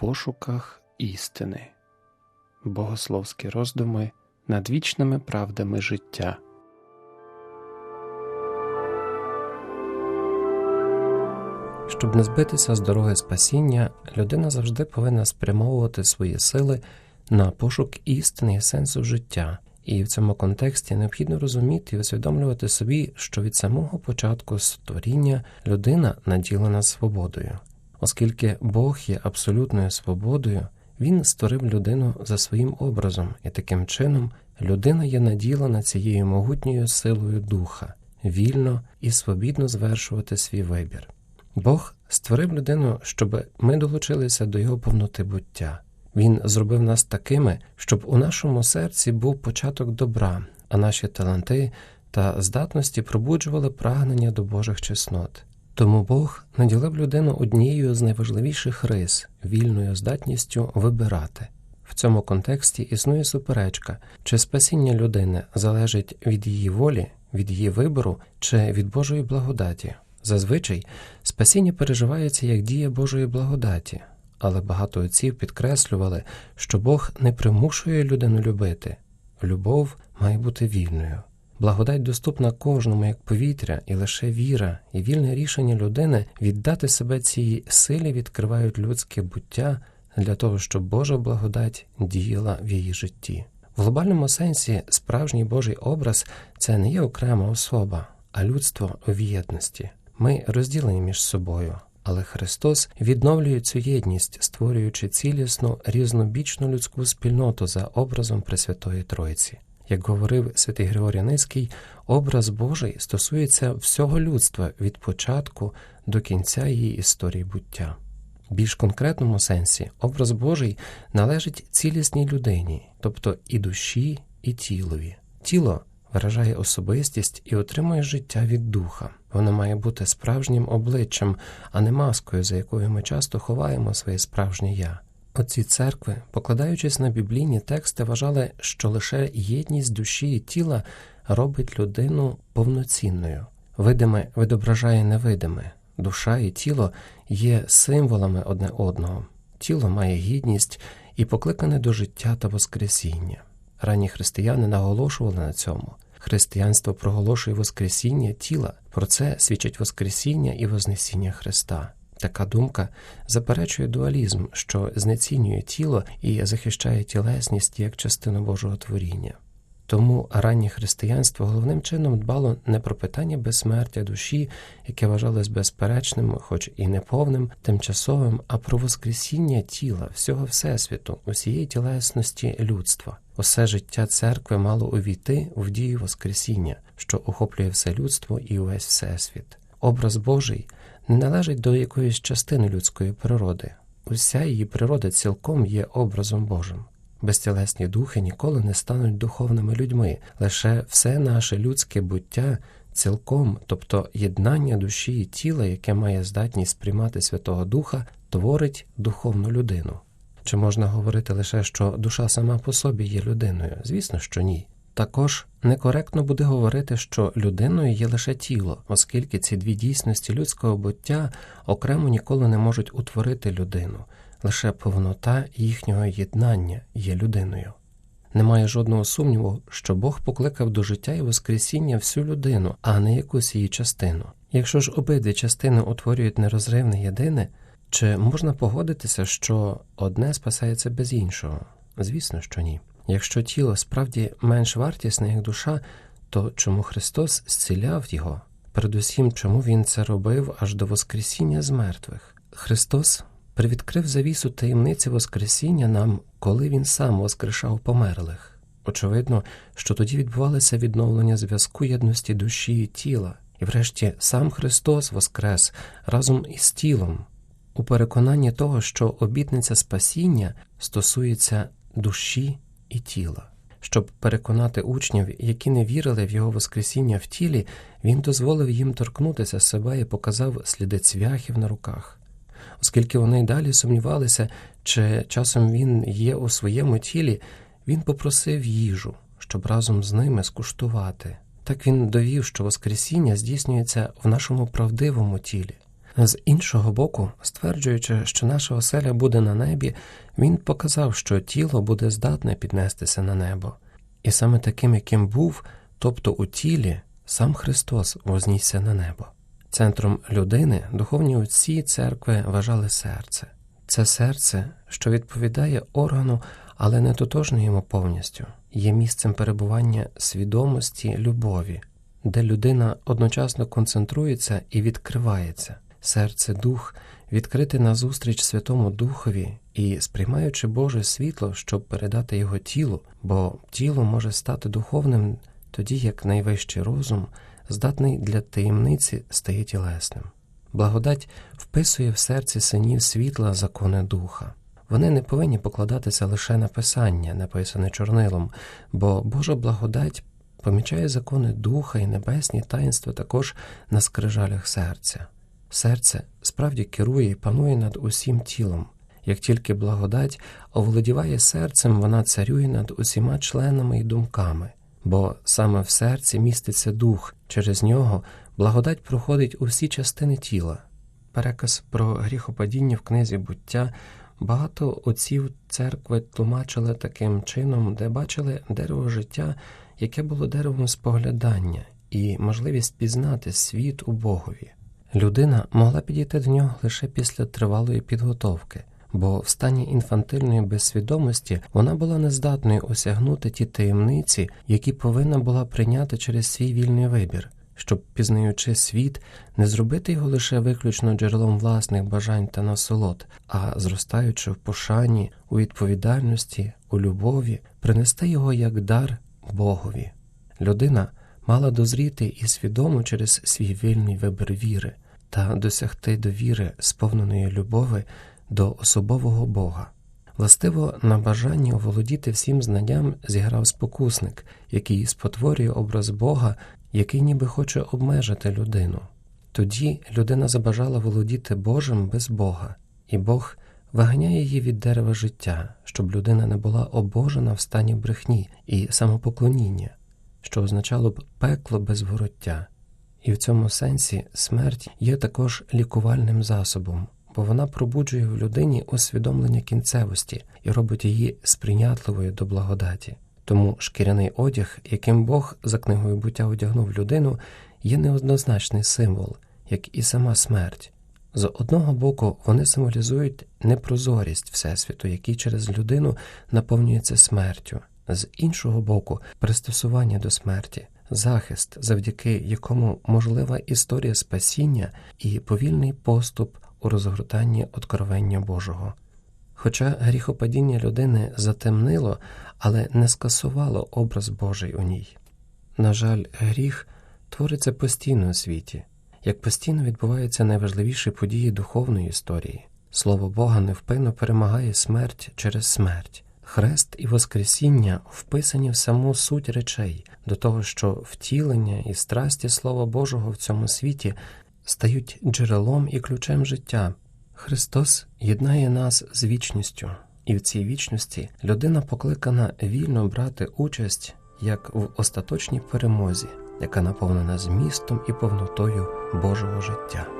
пошуках істини, богословські роздуми над вічними правдами життя. Щоб не збитися з дороги спасіння, людина завжди повинна спрямовувати свої сили на пошук істини і сенсу життя, і в цьому контексті необхідно розуміти і усвідомлювати собі, що від самого початку створіння людина наділена свободою, оскільки Бог є абсолютною свободою, він створив людину за своїм образом, і таким чином людина є наділена цією могутньою силою духа, вільно і свобідно звершувати свій вибір. Бог створив людину, щоб ми долучилися до його повноти буття. Він зробив нас такими, щоб у нашому серці був початок добра, а наші таланти та здатності пробуджували прагнення до Божих чеснот. Тому Бог наділив людину однією з найважливіших рис вільною здатністю вибирати. В цьому контексті існує суперечка, чи спасіння людини залежить від її волі, від її вибору чи від Божої благодаті. Зазвичай спасіння переживається як дія Божої благодаті, але багато отців підкреслювали, що Бог не примушує людину любити. Любов має бути вільною. Благодать доступна кожному як повітря, і лише віра і вільне рішення людини віддати себе цій силі відкривають людське буття для того, щоб Божа благодать діяла в її житті. В глобальному сенсі справжній Божий образ це не є окрема особа, а людство у єдності. Ми розділені між собою, але Христос відновлює цю єдність, створюючи цілісну різнобічну людську спільноту за образом Пресвятої Тройці. Як говорив святий Григорій Низький, образ Божий стосується всього людства від початку до кінця її історії буття. В більш конкретному сенсі образ Божий належить цілісній людині, тобто і душі, і тілові. Тіло виражає особистість і отримує життя від духа. Воно має бути справжнім обличчям, а не маскою, за якою ми часто ховаємо своє справжнє я. Оці церкви, покладаючись на біблійні тексти, вважали, що лише єдність душі і тіла робить людину повноцінною. Видиме відображає невидиме, душа і тіло є символами одне одного. Тіло має гідність і покликане до життя та воскресіння. Ранні християни наголошували на цьому. Християнство проголошує Воскресіння тіла, про це свідчить Воскресіння і Вознесіння Христа. Така думка заперечує дуалізм, що знецінює тіло і захищає тілесність як частину Божого творіння. Тому раннє християнство головним чином дбало не про питання безсмертя душі, яке вважалось безперечним, хоч і неповним, тимчасовим, а про воскресіння тіла, всього Всесвіту, усієї тілесності людства. Усе життя церкви мало увійти в дію Воскресіння, що охоплює все людство і увесь всесвіт. Образ Божий не належить до якоїсь частини людської природи. Уся її природа цілком є образом Божим. Безтілесні духи ніколи не стануть духовними людьми, лише все наше людське буття цілком, тобто єднання душі і тіла, яке має здатність приймати Святого Духа, творить духовну людину. Чи можна говорити лише, що душа сама по собі є людиною? Звісно, що ні. Також некоректно буде говорити, що людиною є лише тіло, оскільки ці дві дійсності людського буття окремо ніколи не можуть утворити людину, лише повнота їхнього єднання є людиною. Немає жодного сумніву, що Бог покликав до життя і Воскресіння всю людину, а не якусь її частину. Якщо ж обидві частини утворюють нерозривне єдине, чи можна погодитися, що одне спасається без іншого? Звісно, що ні. Якщо тіло справді менш вартісне, як душа, то чому Христос зціляв його? Передусім, чому Він це робив аж до Воскресіння з мертвих? Христос привідкрив завісу таємниці Воскресіння нам, коли Він сам воскрешав померлих. Очевидно, що тоді відбувалося відновлення зв'язку єдності душі і тіла, і, врешті, сам Христос воскрес разом із тілом, у переконанні того, що обітниця спасіння стосується душі і тіла. Щоб переконати учнів, які не вірили в його Воскресіння в тілі, він дозволив їм торкнутися себе і показав сліди цвяхів на руках. Оскільки вони й далі сумнівалися, чи часом він є у своєму тілі, він попросив їжу, щоб разом з ними скуштувати. Так він довів, що Воскресіння здійснюється в нашому правдивому тілі. З іншого боку, стверджуючи, що наша оселя буде на небі, він показав, що тіло буде здатне піднестися на небо. І саме таким, яким був, тобто у тілі, сам Христос вознісся на небо. Центром людини духовні отці церкви вважали серце. Це серце, що відповідає органу, але не тотожне йому повністю, є місцем перебування свідомості, любові, де людина одночасно концентрується і відкривається. Серце дух відкрити назустріч Святому Духові і сприймаючи Боже світло, щоб передати його тілу, бо тіло може стати духовним тоді, як найвищий розум, здатний для таємниці, стає тілесним. Благодать вписує в серці синів світла закони духа. Вони не повинні покладатися лише на писання, написане чорнилом, бо Божа благодать помічає закони духа і небесні таїнства також на скрижалях серця. Серце справді керує і панує над усім тілом. Як тільки благодать оволодіває серцем, вона царює над усіма членами і думками, бо саме в серці міститься дух, через нього благодать проходить у всі частини тіла. Переказ про гріхопадіння в книзі буття багато отців церкви тлумачили таким чином, де бачили дерево життя, яке було деревом споглядання, і можливість пізнати світ у Богові. Людина могла підійти до нього лише після тривалої підготовки, бо в стані інфантильної безсвідомості вона була нездатною осягнути ті таємниці, які повинна була прийняти через свій вільний вибір, щоб, пізнаючи світ, не зробити його лише виключно джерелом власних бажань та насолод, а зростаючи в пошані, у відповідальності, у любові, принести його як дар Богові. Людина мала дозріти і свідомо через свій вільний вибір віри та досягти довіри сповненої любови до особового Бога. Властиво на бажанні оволодіти всім знанням зіграв спокусник, який спотворює образ Бога, який ніби хоче обмежити людину. Тоді людина забажала володіти Божим без Бога, і Бог виганяє її від дерева життя, щоб людина не була обожена в стані брехні і самопоклоніння що означало б пекло без вороття. І в цьому сенсі смерть є також лікувальним засобом, бо вона пробуджує в людині усвідомлення кінцевості і робить її сприйнятливою до благодаті. Тому шкіряний одяг, яким Бог за книгою буття одягнув людину, є неоднозначний символ, як і сама смерть. З одного боку, вони символізують непрозорість Всесвіту, який через людину наповнюється смертю, з іншого боку, пристосування до смерті, захист, завдяки якому можлива історія спасіння і повільний поступ у розгортанні откровення Божого. Хоча гріхопадіння людини затемнило, але не скасувало образ Божий у ній. На жаль, гріх твориться постійно у світі, як постійно відбуваються найважливіші події духовної історії. Слово Бога невпинно перемагає смерть через смерть. Хрест і Воскресіння вписані в саму суть речей, до того, що втілення і страсті Слова Божого в цьому світі стають джерелом і ключем життя. Христос єднає нас з вічністю, і в цій вічності людина покликана вільно брати участь як в остаточній перемозі, яка наповнена змістом і повнотою Божого життя.